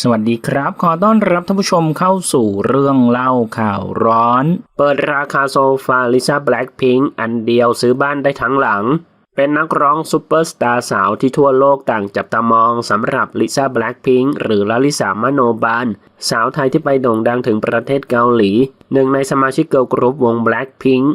สวัสดีครับ ขอต้อนรับท่านผู้ชมเข้าสู่เรื่องเล่าข่าวร้อน เปิดราคาโซฟาลิซ่าแบล็ k พิงอันเดียวซื้อบ้านได้ทั้งหลัง เป็นนักร้องซูเปอร์สตาร์สาวที่ทั่วโลกต่างจับตามองสำหรับลิซ่าแบล็ k พิงหรือลาลิสามโนบานสาวไทยที่ไปโด่งดังถึงประเทศเกาหลี หนึ่งในสมาชิกเกิร์ลกรุ๊ปวง Blackpink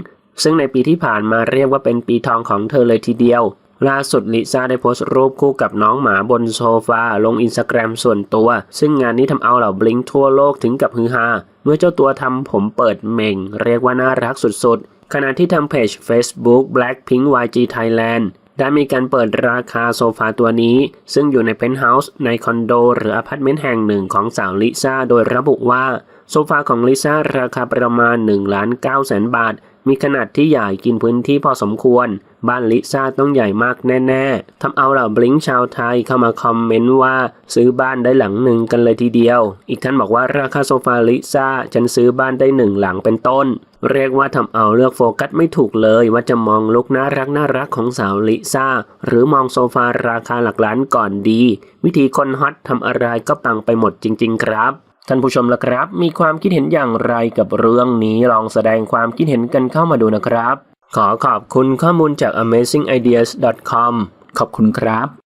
ซึ่งในปีที่ผ่านมาเรียกว่าเป็นปีทองของเธอเลยทีเดียว ล่าสุดลิซ่าได้โพสต์รูปคู่กับน้องหมาบนโซฟาลงอินสตาแกรมส่วนตัว ซึ่งงานนี้ทำเอาเหล่าบลิงทั่วโลกถึงกับฮือฮาเมื่อเจ้าตัวทำผมเปิดเม่ง เรียกว่าน่ารักสุดๆ ขณะที่ทางเพจ Facebook Blackpink YG Thailand ได้มีการเปิดราคาโซฟาตัวนี้ ซึ่งอยู่ในเพนท์เฮาส์ในคอนโด หรืออพาร์ตเมนต์แห่งหนึ่งของสาวลิซ่าโดยระบุว่า โซฟาของลิซ่าราคาประมาณ1ล้าน9แสนบาท มีขนาดที่ใหญ่กินพื้นที่พอสมควร บ้านลิซ่าต้องใหญ่มากแน่ๆทำเอาเหล่าบลิงชาวไทยเข้ามาคอมเมนต์ว่าซื้อบ้านได้หลังหนึ่งกันเลยทีเดียว อีกท่านบอกว่าราคาโซฟาลิซ่าฉันซื้อบ้านได้หนึ่งหลังเป็นต้น เรียกว่าทำเอาเลือกโฟกัสไม่ถูกเลยว่าจะมองลุกน่ารักน่ารักของสาวลิซ่า หรือมองโซฟาราคาหลักล้านก่อนดี วิธีคนฮอตทำอะไรก็ปังไปหมดจริง ๆ ครับท่านผู้ชมละครับ มีความคิดเห็นอย่างไรกับเรื่องนี้ลองแสดงความคิดเห็นกันเข้ามาดูนะครับ ขอขอบคุณข้อมูลจาก amazingideas.com ขอบคุณครับ